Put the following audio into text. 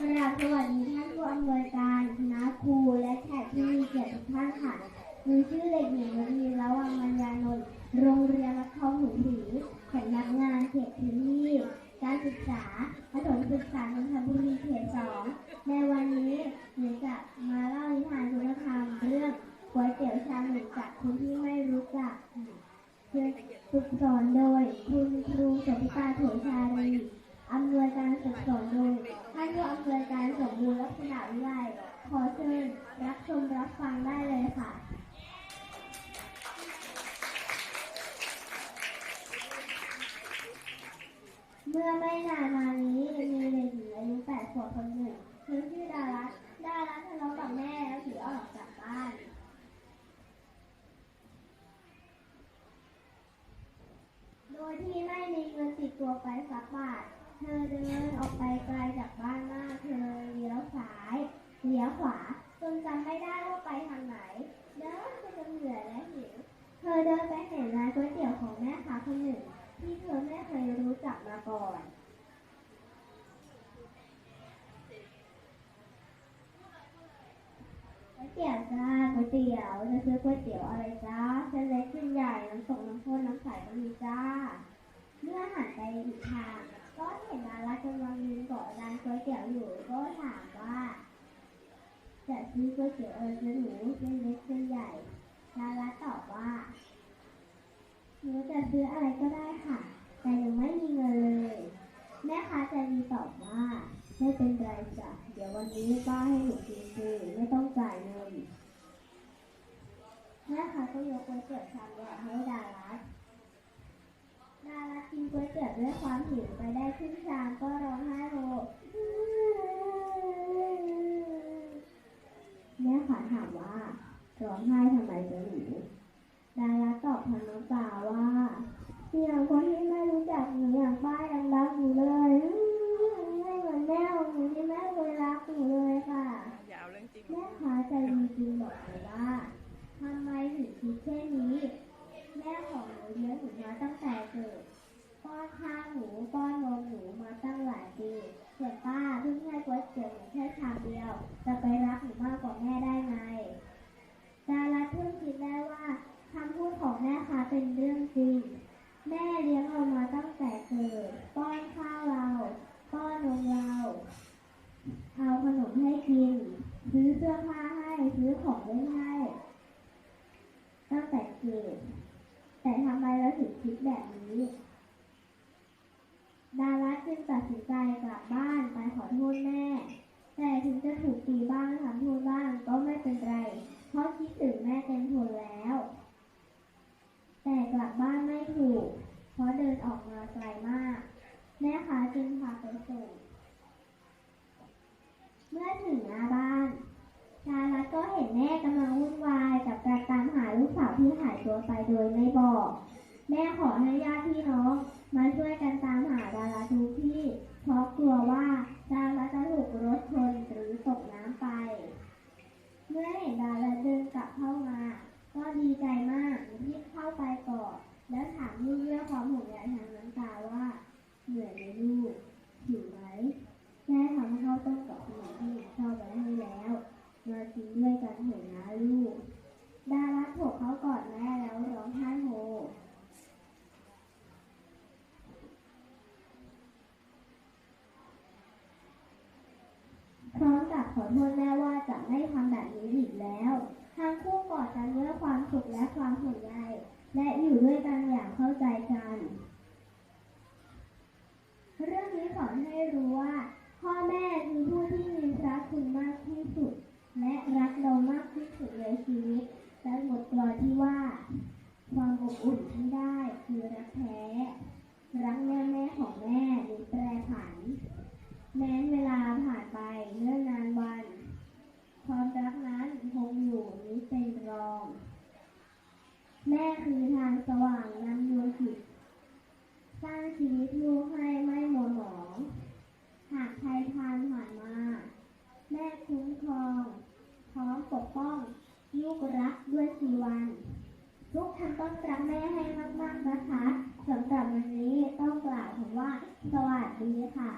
กราบสวัสดีท่านผู้อำนวยการคณะครูและแขกที่มีเกียรติทุกท่านค่ะหนูชื่อเด็กหญิงวณีระวังมัญญานนท์โรงเรียนละครหุนศรีสำนักงานเขตพื้นที่การศึกษา เมื่อไม่นานมานี้มีเด็กหญิงอายุแปดขวบคนหนึ่งเธอชื่อดารัตดารัตทะเลาะกับแม่แล้วถือออกจากบ้าน โดยที่ไม่มีเงินติดตัวไปสักบาท เธอเดินออกไปไกลจากบ้านมาก เธอเลี้ยวซ้ายเลี้ยวขวาจนจำไม่ได้ว่าไปทางไหน ก่อนก๋วยเตี๋ยวจ้าก๋วยเตี๋ยวจะซื้อก๋วยเตี๋ยวอะไรจ้าเส้นเล็กเส้นใหญ่น้ำตกน้ำข้นน้ำใสก็มีจ้า เมื่อหันไปอีกทางก็เห็นร้ารักกำลังยืนเกาะร้านก๋วยเตี๋ยวอยู่ก็ถามว่าจะซื้อก๋วยเตี๋ยวเออจะหนูเส้นเล็กเส้นใหญ่ร้ารักตอบว่าหนูจะซื้ออะไรก็ได้ค่ะ แต่หนูไม่มีเงินเลย แม่ค้าใจดีตอบว่า ไม่เป็นไรจ้ะ เดี๋ยววันนี้ป้าให้หนูกินฟรีไม่ต้องจ่ายเงิน แม่ค้าก็ยกก๋วยเตี๋ยวชามใหญ่ให้ดารัสดารัสกินก๋วยเตี๋ยวด้วยความหิวไปได้ครึ่งชามก็ร้องไห้โฮแม่ค้าถามว่าร้องไห้ทำไมจะหนูดารัสตอบทั้งน้ำตาว่า อย่างคนที่ไม่รู้จักหนูอย่างป้ายังรักหนูเลยไม่เหมือนแม่ของหนูที่แม่เคยรักหนูเลยค่ะอย่าเอาจริงแม่ค้าใจดีจริงบอกเลยว่าทำไมถึงคิดเช่นนี้ แม่ของหนูเลี้ยงหนูมาตั้งแต่เกิดป้อนข้าวหนูป้อนนมหนูมาตั้งหลายปีส่วนป้าเพิ่งให้ก๋วยเตี๋ยวหนูแค่ชามเดียว จะไปรักหนูมากกว่าแม่ได้ไงดารัตเพิ่งคิดได้ว่าคำพูดของแม่ค้าเป็นเรื่องจริง แม่ เลี้ยงเรามาตั้งแต่เกิด ป้อนข้าวเรา ป้อนนมเราเอาขนมให้กิน ซื้อเสื้อผ้าให้ ซื้อของเล่นให้ ตั้งแต่เกิด แต่ทำไมเราถึงคิดแบบนี้ ดาราจึงตัดสินใจกับบ้านไปขอโทษแม่ แต่ถึงจะถูกตีบ้างทำโทษบ้างก็ไม่เป็นไร เพราะคิดถึงแม่เต็มทนแล้ว แต่กลับบ้านไม่ถูก เพราะเดิ นออกมาไกลมาก แม่ค้าจึงพาไปส่งเมื่อถึงหน้าบ้านชาลัดก็เห็นแม่กำลังวุ่นวายกับการตามหาลูกสาวที่หายตัวไปโดยไม่บอก แม่ขอให้ญาติพี่น้องมาช่วยกันตามหาดาราทุกที่ เพราะกลัวว่าดาราจะถูกรถชนหรือตกน้ำไป เมื่อเห็นดาราเดินกลับเข้ามา ก็ดีใจมากรีบเข้าไปกอดแล้วถามลูกด้วยความห่วงใยทางน้ำตาว่าเหนื่อยไหมลูกหิวไหม แม่ทำข้าวต้มกับขนมที่หนูชอบไว้ให้แล้ว มากินด้วยกันเถอะนะลูก ดารักโผล่เขากอดแม่แล้วร้องไห้โฮพร้อมกับขอ โทษแม่ว่าจะไม่ทำแบบนี้อีกแล้วทั้งคู่กอดกันด้วยความสุขและความห่วงใยและอยู่ด้วยกันอย่างเข้าใจกัน เรื่องนี้สอนให้รู้ว่า พ่อแม่คือผู้ที่มีพระคุณมากที่สุด และรักเรามากที่สุดในชีวิต และบทกลอนที่ว่า ความอบอุ่นที่ได้คือรักแท้ รักแม่แม่ของแม่มีแปรผัน แม้เวลาผ่านไปเนื่อนนานวัน ความรักนั้นคงอยู่นี้เป็นรอง แม่คือทางสว่างนำดวงจิต สร้างชีวิตลูกให้ไม่มัวหมอง หากใครทานผ่านมา แม่คุ้มครอง พร้อมปกป้อง ลูกรักด้วยชีวัน ลูกทำต้นรักแม่ให้มากๆนะคะสำหรับวันนี้ต้องกล่าวคำว่า สวัสดีค่ะ